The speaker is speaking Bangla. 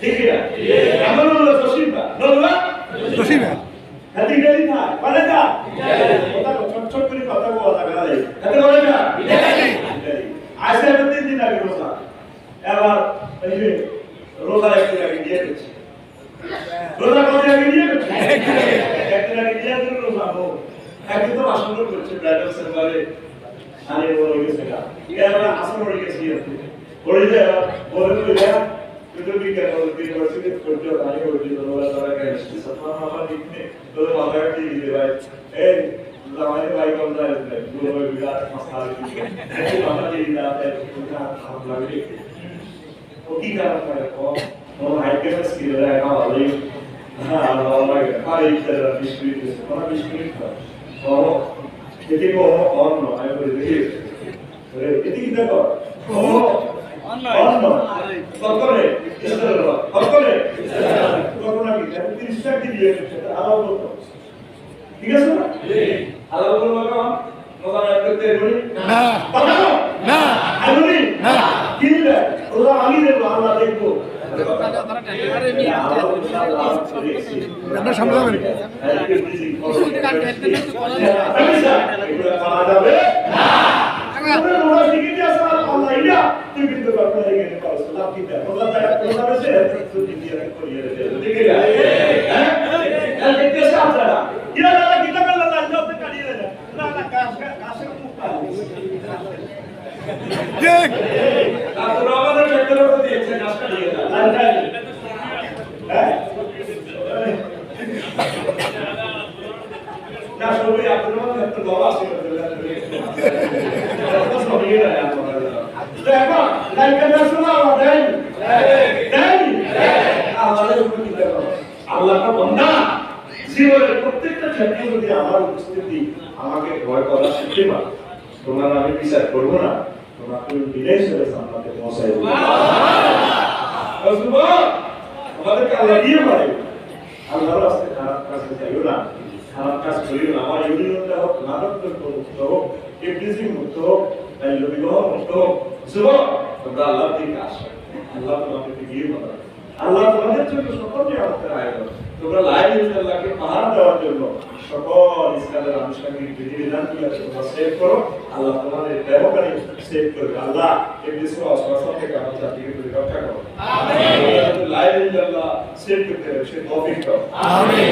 ঠিক না আমার হলো তসিবা নলবা তসিবা হাতি গেলি না না কথা ছোট ছোট করে কথা বলা গেলে হাতে বলে না আজকে তিন দিন আগে রোজা। এবার এই যে রোজা একদিন আগে দিয়ে দিচ্ছি রোজা কত আগে দিয়ে দিচ্ছি একদিন আগে। দিয়ে দিল রোজা হোক। একদিন তো আসন করছে ব্রাইডাল সেন্টারে আরে বড় গেছে এবার আসন পড়ে গেছি বলে তো যা কিন্তু বিজ্ঞান ইউনিভার্সিটি করতে আমি করতে তো বলা তারা গেছে সত্য আমার দিকে তো মাথা কি দিবে ভাই এই জামাই ভাই কোন যায়গুলো বিরাট মাসলা দিকে মাথা দিয়ে দাও এটা খারাপ লাগে ও কি কারণ করে ও ও হাইকের স্কিল রে না ভালোই হ্যাঁ ভালো লাগে আর এই তারা বিস্কুট কোন বিস্কুট ও এটি কো অন নয় বলে দেখি এটি কি দেখো ও অন্য সকলে সকলে কল্পনা কি দিয়ে আলাদা বলতো ঠিক আছে না আলাদা বলব না নতুন করতে না না আমি না। কি ওরা আমি দেবো আমরা দেখব আপনার সামনে যাবেন ঠিক না সবাই আপনার মধ্যে একটা দল আছে সবাই দেখো লাইকা শোনা দেয় দেয় আমাদের উপর কি প্রত্যেকটা ক্ষেত্রে যদি আমার উপস্থিতি আমাকে ভয় করা শিখতে পারে তোমার আমি বিচার করব না তোমার তুমি বিদেশ সামলাতে পৌঁছাই আমাদেরকে আল্লাহ দিয়ে পারে আল্লাহর রাস্তে খারাপ কাজে যাইও না খারাপ কাজ করিও না আমার ইউনিয়নটা হোক মাদক দ্রব্য মুক্ত হোক ইবলিসি মুক্ত হোক বাল্য বিবাহ মুক্ত হোক যুবক তোমরা আল্লাহর দিকে আসো আল্লাহ তোমাকে দিয়ে পাবে আল্লাহ তোমাদের জন্য সকল নিয়ামতের আয়োজন তোমরা লাইভ ইনশাআল্লাহকে পাহাড় দেওয়ার জন্য সকল ইসলামের আনুষ্ঠানিক বিধিবিধানগুলো তোমরা সেভ করো। আল্লাহ তোমাদের দেহকারী সেভ করবে আল্লাহ ইবলিসের অসংখ্য থেকে আমার জাতিকে তুমি রক্ষা করো লাইভ ইনশাআল্লাহ সেভ করতে সে তফিক করো আমিন।